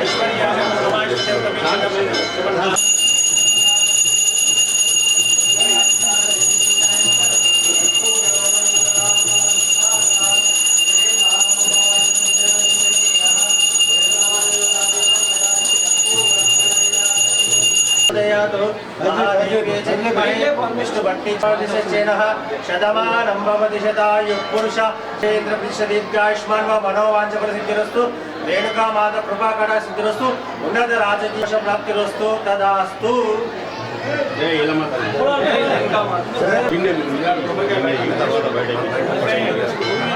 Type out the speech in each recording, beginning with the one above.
ఐశ్వర్య శతమానం భవతి శతాయుః పురుష చేంద్రపిషదీర్ఘాయుష్మాన్ మనోవాంఛఫలసిద్ధిరస్తు రేణుకామాత కృపాకట సిద్ధిరస్తు ఉన్నత రాజకీయ ప్రాప్తిరస్తు తదాస్తు అయిపోతుంది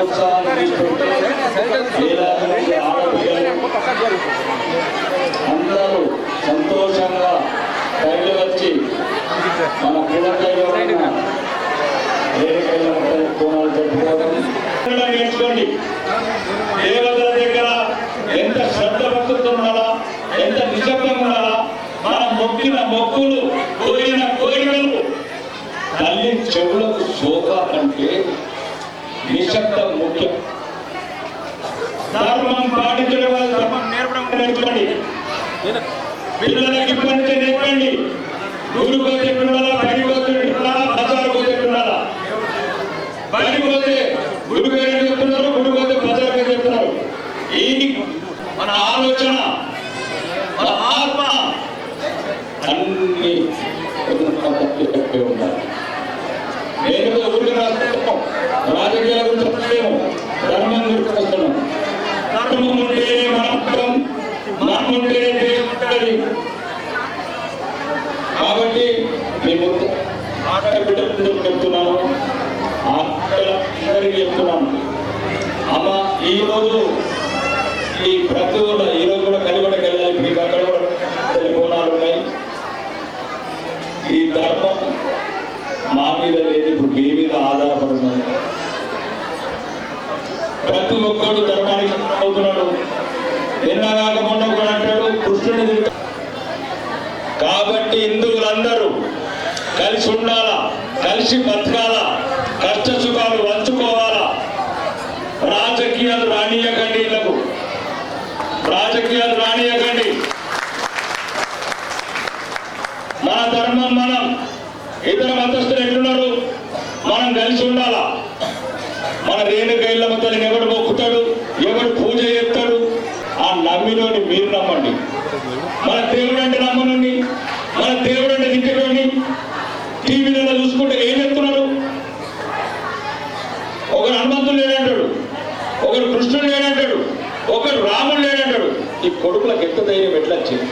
జన అందరూ సంతోషంగా రైలు వచ్చి మన కులకైలో ఉన్న జరుపుకోవడం నేర్చుకోండి దేవతల దగ్గర ఎంత శ్రద్ధ భక్తులు ఉండాలా ఎంత నిశ్శబ్దంగా ఉండాలా మన మొక్కిన మొక్కులు కోరిన కోరికలు తల్లి చెవులకు శోభ అంటే నిశ్శబ్దం ముఖ్యం ధర్మం పాటించడం వల్ల ధర్మం నేర్పడం నేర్చుకోండి పిల్లలకి నుంచే నేర్పండి గురుకు చెప్తున్నారా బడికి పోతున్నారా ఉంటేనే మనం మనం ఉంటేనే దేశం కాబట్టి మేము ఆడబిడ్డలు చెప్తున్నాను. అందరికీ చెప్తున్నాను. అమ్మ ఈరోజు ఈ ప్రతి ఊళ్ళో ఈరోజు కూడా కలిగొండకి మీకు అక్కడ కూడా టెలిఫోనాలు ఉన్నాయి. ఈ ధర్మం మా మీద లేదు. ఇప్పుడు మీ మీద ఆధారపడుతుంది ప్రతి ఒక్కడు ధర్మానికి అవుతున్నాడు. నిన్నగాక మొన్న కూడా అంటాడు? కృష్ణుని కాబట్టి హిందువులందరూ కలిసి ఉండాలా? కలిసి బతకాలా? కష్ట సుఖాలు పంచుకోవాలా? రాజకీయాలు రానియకండి ఇళ్ళకు. రాజకీయాలు రానియకండి. మన ధర్మం మనం ఇతర మతస్థులు ఎట్లున్నారు? మనం కలిసి ఉండాలా? మన రేణుక ఇళ్ళమ్మ తల్లిని ఎవడు మొక్కుతాడు? ఎవడు పూజ చేస్తాడు? ఆ నమ్మినోని మీరు నమ్మండి. మన దేవుడు అంటే నమ్మనండి. మన దేవుడు అంటే దిక్కునండి టీవీలలో చూసుకుంటే ఏం చెప్తున్నారు? ఒకరు హనుమంతుడు లేడంటాడు. ఒకరు కృష్ణుడు లేడంటాడు. ఒకరు రాముడు లేడంటాడు. ఈ కొడుకులకు ఎంత ధైర్యం ఎట్లా వచ్చింది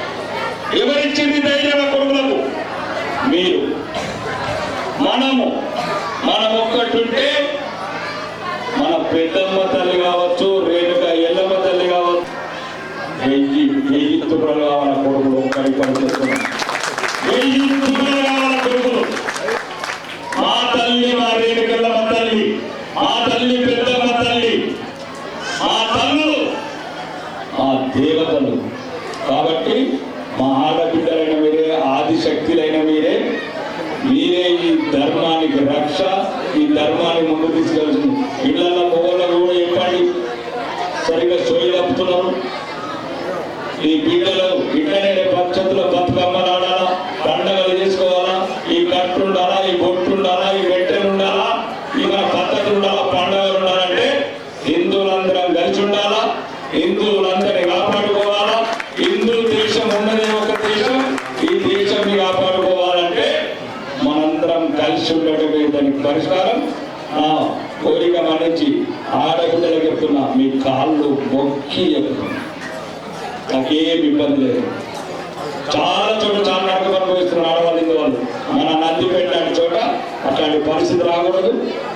ఎవరిచ్చింది ధైర్యం ఆ కొడుకులకు? మీరు. మనము. మనం ఒక్కటుంటే మన పెద్దమ్మ తల్లి కావచ్చు రేణుక ఎల్లమ్మ తల్లి కావచ్చు. వెయ్యి వెయ్యి తుప్పలు కావాల కొడుకులు? ఒక్కరి పనిచేస్తున్నాం వెయ్యి తుప్పలు కావాల కొడుకులు? మా తల్లి మా రేణుకెళ్ళమ్మ తల్లి మా తల్లి పెద్దమ్మ తల్లి మా తల్లు మా దేవతలు. కాబట్టి మా ఆడబిడ్డలైన మీరే ఆదిశక్తులైన మీరే మీరే ఈ ధర్మానికి రక్ష ఈ ధర్మాన్ని ముందు తీసుకెళ్తుంది. ఇళ్ళలో మొగలకు కూడా చెప్పండి సరిగా సోయి తప్పుతున్నారు ఈ పీడలు ఇట్లనే పచ్చతుల బతుకమ్మలు ఆడాలా పండగలు చేసుకోవాలా ఈ కట్టు ఉండాలా ఈ బొట్టు ఉండాలా ఈ వెట్టెలు ఉండాలా ఈ మన పద్ధతులు ఉండాలా పండగలు ఉండాలంటే హిందువులందరం కలిసి ఉండాలా హిందువులందరినీ కాపాడుకోవాలా హిందూ దేశం ఉన్నదే ఒక దేశం ఈ దేశాన్ని కాపాడుకోవాలంటే మనందరం కలిసి ఉండటమే దానికి పరిష్కారం? ఆ కోరిక మరణించి ఆడబిడ్డలు చెప్తున్నా మీ కాళ్ళు మొక్కి నాకేం ఇబ్బంది లేదు. చాలా చోట చాలా నరకం అనుభవిస్తున్నారు ఆడవాళ్ళు వాళ్ళు మన నంది పెట్టాడు చోట అట్లాంటి పరిస్థితి రాకూడదు.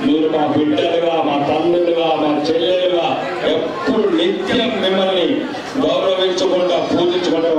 మీరు మా బిడ్డలుగా మా తల్లులుగా మా చెల్లెలుగా ఎప్పుడు నిత్యం మిమ్మల్ని గౌరవించుకుంటా పూజించుకుంటా